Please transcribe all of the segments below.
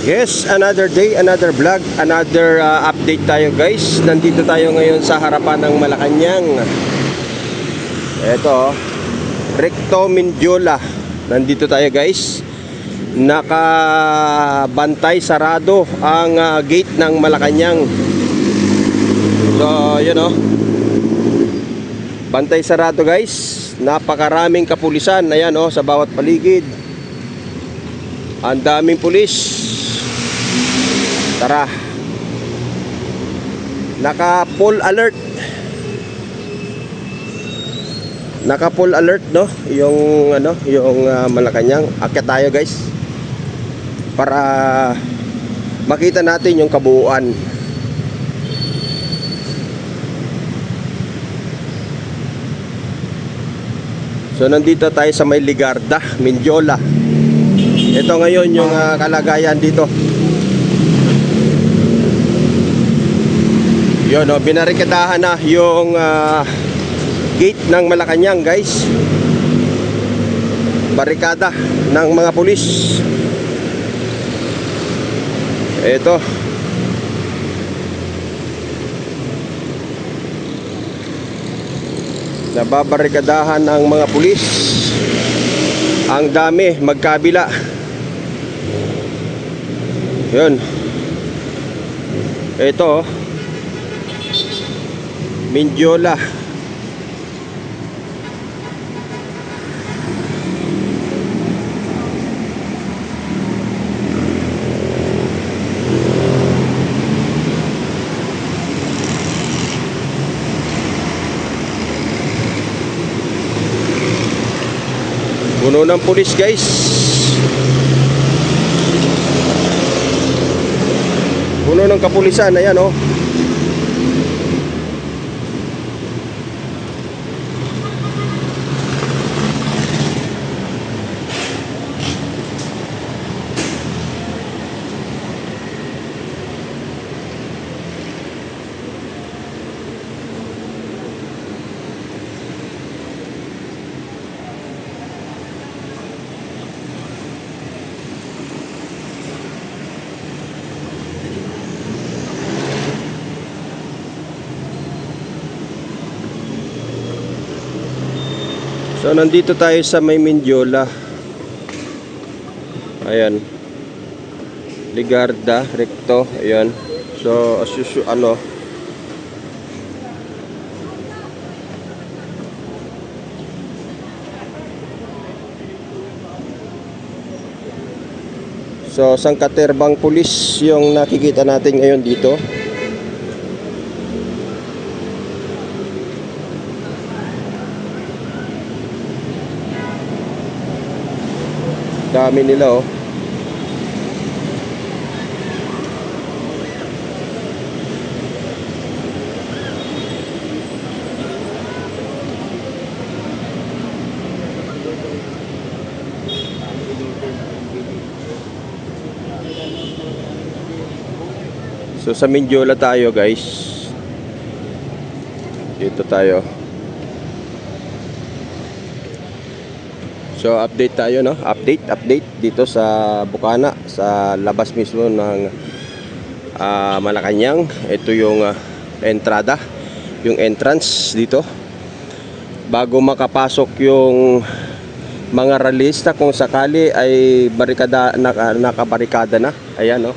Yes, another day, another vlog, another uh, update tayo guys. Nandito tayo ngayon sa harapan ng Malacanang. Ito, Recto Mindiola. Nandito tayo guys. Nakabantay sarado ang uh, gate ng Malacanang. So, yun oh. Bantay sarado guys. Napakaraming kapulisan. Ayan oh, sa bawat paligid. Ang daming pulis. Tara. Naka full alert. Naka full alert no, yung ano, yung uh, Malacanang. Akyat tayo guys. Para makita natin yung kabuuan. So nandito tayo sa may Ligarda, Mindiola. Ito ngayon yung ah, kalagayan dito. Yun, oh, binarikadahan na yung ah, gate ng Malacanang, guys. Barikada ng mga pulis. Ito. Nababarikadahan ng mga pulis. Ang dami, magkabila. Yun. Ito, oh. Mindiola. Puno ng pulis guys. Puno ng kapulisan. Ayan oh. So nandito tayo sa may Mindiola. Ayan. Ligarda, Recto, ayan. So as usual, ano, So sangkaterbang pulis yung nakikita natin ngayon dito. Dami nila oh. So sa Mindiola tayo guys. Dito tayo. So update tayo no, update, update dito sa Bukana, sa labas mismo ng ah, Malacanang. Ito yung ah, entrada, yung entrance dito. Bago makapasok yung mga realista kung sakali ay barikada naka, nakabarikada na. Ayan no.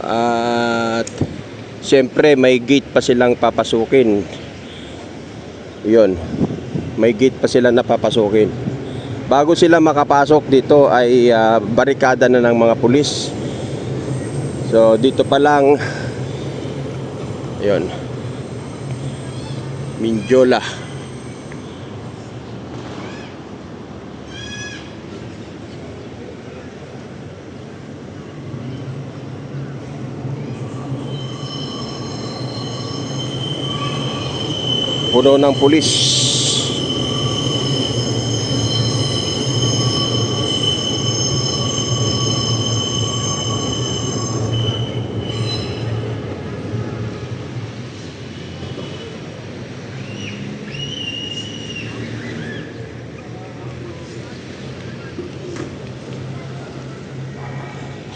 At siyempre may gate pa silang papasukin. 'Yon. May gate pa sila na papasukin bago sila makapasok dito ay ah, barikada na ng mga pulis. So dito pa lang. Yon Mindiola puno ng pulis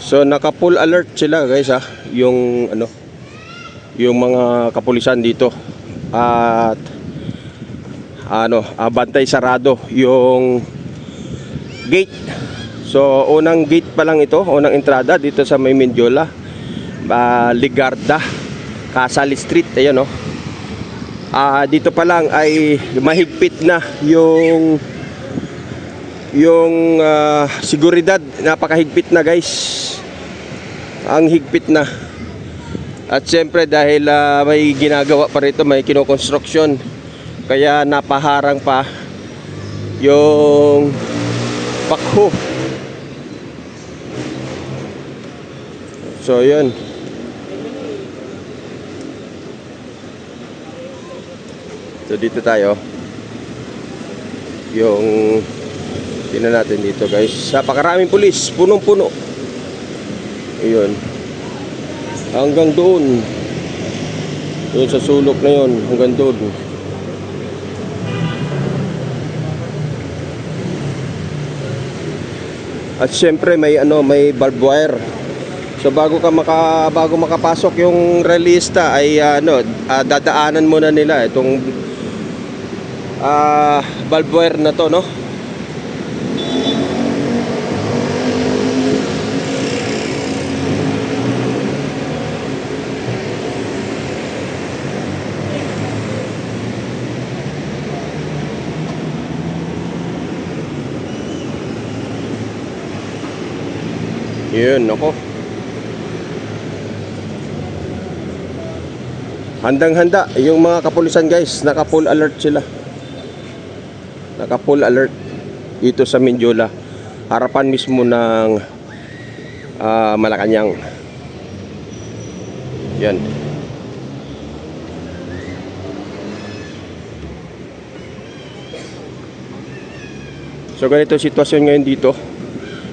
So naka full alert sila guys ha, yung ano yung mga kapulisan dito. At ano, ah, bantay sarado yung gate. So unang gate pa lang ito, unang entrada dito sa May Mendiola. Ah, Ligarda, Casal Street, ayan oh. Ah, dito pa lang ay mahigpit na yung yung ah, seguridad napakahigpit na guys ang higpit na at siyempre dahil ah, may ginagawa pa rito may kinokonstruksyon kaya napaharang pa yung bakho so yun so dito tayo yung Tingnan natin dito guys. Napakaraming pulis. Punong-puno. Ayun. Hanggang doon. Doon sa sulok na yon Hanggang doon. At syempre may ano, may barbed wire. So bago ka maka bago makapasok yung realista ay ano, ah, dadaanan muna nila itong ah barbed wire na to, no? Yun, ako. Handang-handa yung mga kapulisan guys, naka full alert sila. Naka full alert dito sa Mindiola. Harapan mismo ng ah, Malacanang. Yan. So ganito sitwasyon ngayon dito.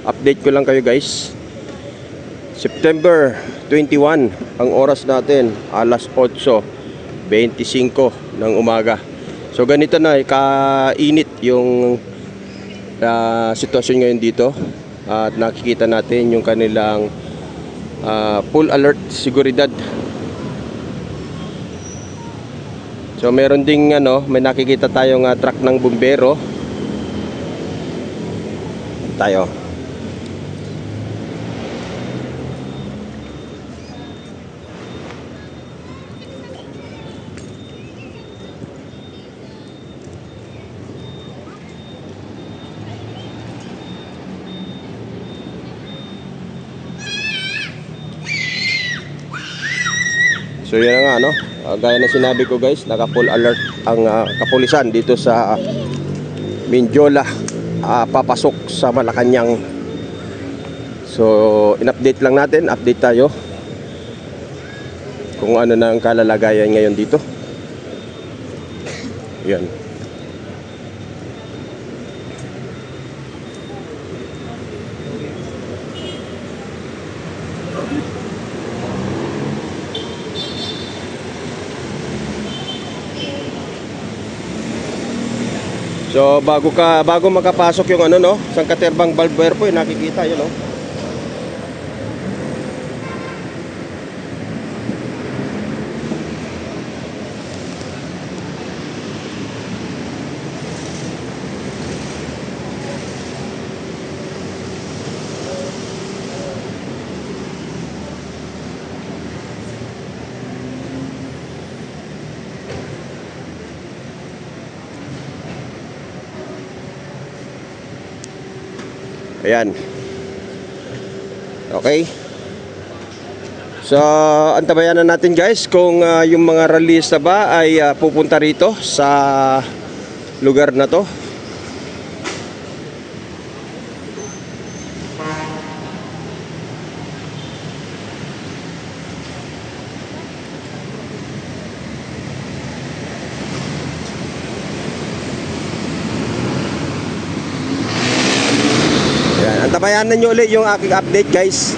Update ko lang kayo guys. September 21 ang oras natin alas 8.25 ng umaga. So ganito na kainit yung ah, sitwasyon ngayon dito. At nakikita natin yung kanilang ah, full alert seguridad. So meron ding ano may nakikita tayong ah, truck ng bumbero. Tayo So yun nga no. Ah, gaya na sinabi ko guys, naka full alert ang ah, kapulisan dito sa Mindiola ah, papasok sa Malacanang. So in-update lang natin, update tayo kung ano na ang kalalagayan ngayon dito. Yan. So bago ka bago makapasok yung ano no, sang katerbang valve wire po, eh, nakikita yun no. Ayan. Okay. So, antabayan na natin guys kung ah, yung mga rallyista ba ay ah, pupunta rito sa lugar na to. Ayan, antabayanan nyo ulit yung aking update guys.